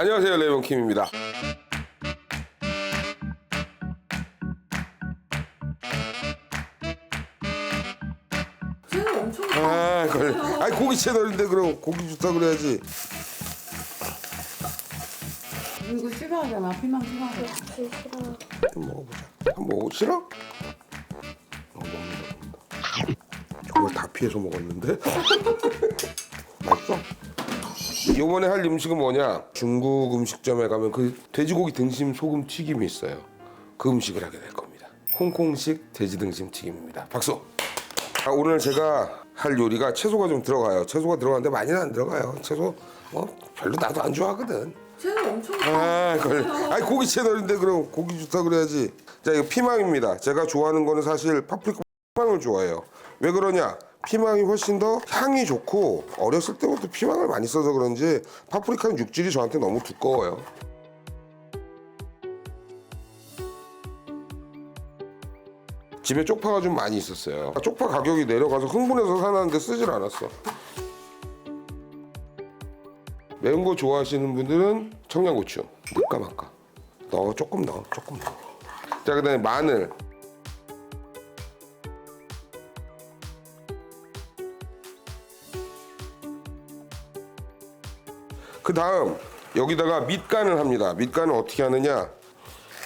안녕하세요 레몬킴입니다. 쟤는 엄청 아. 아니 고기 채널인데 그럼 고기 좋다 그래야지. 이거 싫어하잖아. 피망 싫어하잖아. 한번 먹어보자. 한번 먹어 싫어? 어, 먹는다, 먹는다. 정말 다 피해서 먹었는데. 맛있어? 이번에 할 음식은 뭐냐? 중국 음식점에 가면 그 돼지고기 등심 소금 튀김이 있어요. 그 음식을 하게 될 겁니다. 홍콩식 돼지 등심 튀김입니다. 박수. 아, 오늘 제가 할 요리가 채소가 좀 들어가요. 채소가 들어가는데 많이는 안 들어가요. 채소 뭐 별로 나도 안 좋아하거든. 쟤는 엄청 아, 그래. 아니 고기 채널인데 그럼 고기 좋다 그래야지. 자, 이거 피망입니다. 제가 좋아하는 거는 사실 파프리카 피망을 좋아해요. 왜 그러냐? 피망이 훨씬 더 향이 좋고 어렸을 때부터 피망을 많이 써서 그런지 파프리카는 육질이 저한테 너무 두꺼워요. 집에 쪽파가 좀 많이 있었어요. 쪽파 가격이 내려가서 흥분해서 사놨는데 쓰질 않았어. 매운 거 좋아하시는 분들은 청양고추 말까 넣어 조금 넣어 조금 넣어 자 그다음에 마늘 그 다음 여기다가 밑간을 합니다. 밑간을 어떻게 하느냐?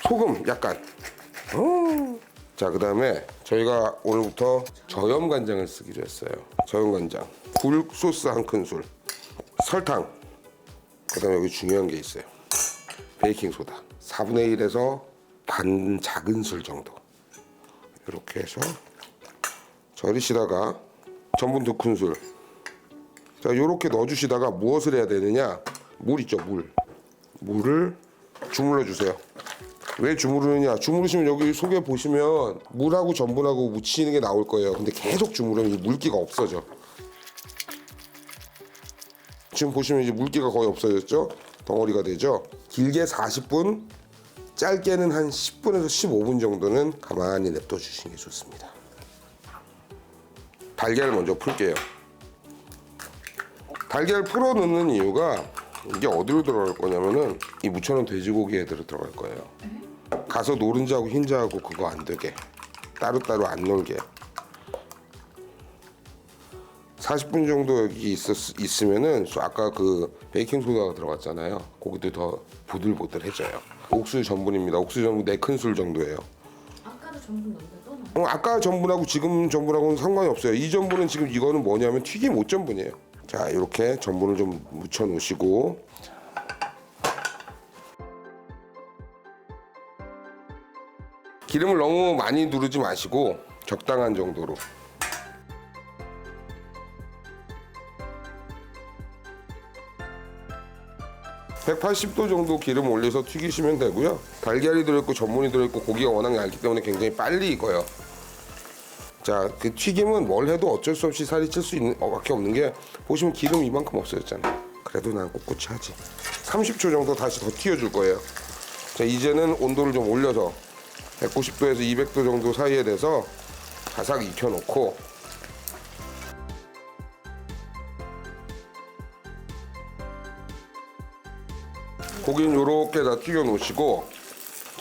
소금 약간. 어. 자그 다음에 저희가 오늘부터 저염 간장을 쓰기로 했어요. 저염 간장. 굴 소스 한 큰술. 설탕. 그 다음에 여기 중요한 게 있어요. 베이킹 소다. 4분의 1에서 반 작은 술 정도. 이렇게 해서 절이시다가 전분 두 큰술. 자 이렇게 넣어주시다가 무엇을 해야 되느냐 물 있죠 물 물을 주물러 주세요. 왜 주무르느냐? 주무르시면 여기 속에 보시면 물하고 전분하고 묻히는 게 나올 거예요. 근데 계속 주무르면 이 물기가 없어져. 지금 보시면 이제 물기가 거의 없어졌죠? 덩어리가 되죠? 길게 40분, 짧게는 한 10분에서 15분 정도는 가만히 냅둬 주시는 게 좋습니다. 달걀 먼저 풀게요. 달걀 풀어 넣는 이유가 이게 어디로 들어갈 거냐면은 이 무쳐놓은 돼지고기에 들어 들어갈 거예요. 가서 노른자하고 흰자하고 그거 안 되게 따로따로 안 놀게. 40분 정도 여기 있었, 있으면은 아까 그 베이킹 소다가 들어갔잖아요. 고기도 더 보들보들해져요. 옥수수 전분입니다. 옥수수 전분 4큰술 정도예요. 아까도 전분 넣는데 또 넣어. 어, 아까 전분하고 지금 전분하고는 상관이 없어요. 이 전분은 지금 이거는 뭐냐면 튀김 옷 전분이에요. 자 이렇게 전분을 좀 묻혀 놓으시고 기름을 너무 많이 두르지 마시고 적당한 정도로 180도 정도 기름 올려서 튀기시면 되고요. 달걀이 들어있고 전분이 들어있고 고기가 워낙 얇기 때문에 굉장히 빨리 익어요. 자, 그 튀김은 뭘 해도 어쩔 수 없이 살이 찔 수 있는 어, 밖에 없는 게 보시면 기름 이만큼 없어졌잖아요. 그래도 난 꿋꿋이 하지. 30초 정도 다시 더 튀겨줄 거예요. 자, 이제는 온도를 좀 올려서 190도에서 200도 정도 사이에 돼서 바삭 익혀놓고 고기는 요렇게 다 튀겨 놓으시고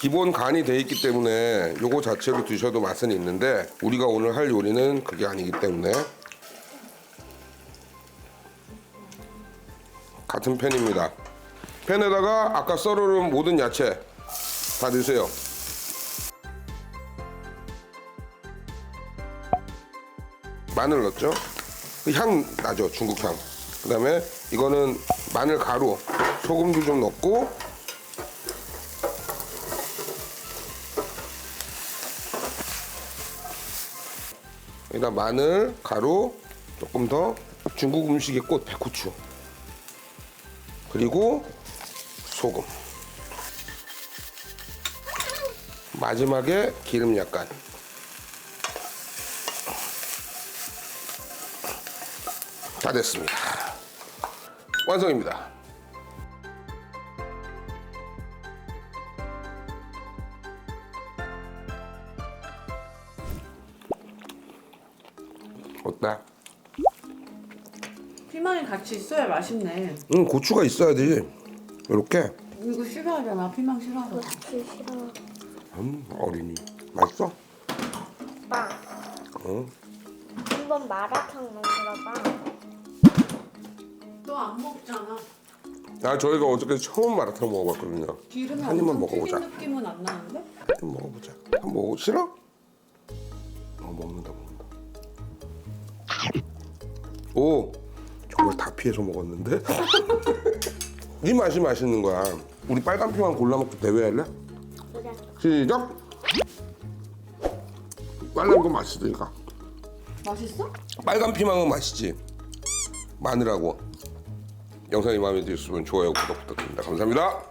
기본 간이 돼 있기 때문에 요거 자체로 드셔도 맛은 있는데 우리가 오늘 할 요리는 그게 아니기 때문에 같은 팬입니다. 팬에다가 아까 썰어놓은 모든 야채 다 넣으세요. 마늘 넣었죠? 그향 나죠 중국 향. 그다음에 이거는 마늘 가루, 소금도 좀 넣고 여기다 마늘, 가루 조금 더 중국 음식의 꽃 백후추 그리고 소금 마지막에 기름 약간 다 됐습니다. 완성입니다. 어때? 피망이 같이 있어야 맛있네. 응, 고추가 있어야지. 이렇게 이거 싫어하잖아. 피망 싫어하잖아. 그렇지 싫어. 음, 어린이 맛있어? 아빠 응. 한번 마라탕 만들어봐. 너 안 먹잖아. 나 저희가 어저께 처음 마라탕 먹어봤거든요. 기름이 한 입만 엄청 먹어보자. 튀긴 느낌은 안 나는데? 좀 먹어보자. 한번 먹어 싫어? 어 먹는다 먹는다. 오 정말 다 피해서 먹었는데? 이 맛이 맛있는 거야. 우리 빨간 피만 골라 먹고 대회 할래? 그래. 시작. 빨간 거 맛있으니까. 맛있어? 빨간 피망은 맛있지. 마늘하고. 영상이 마음에 드셨으면 좋아요 구독 부탁드립니다. 감사합니다.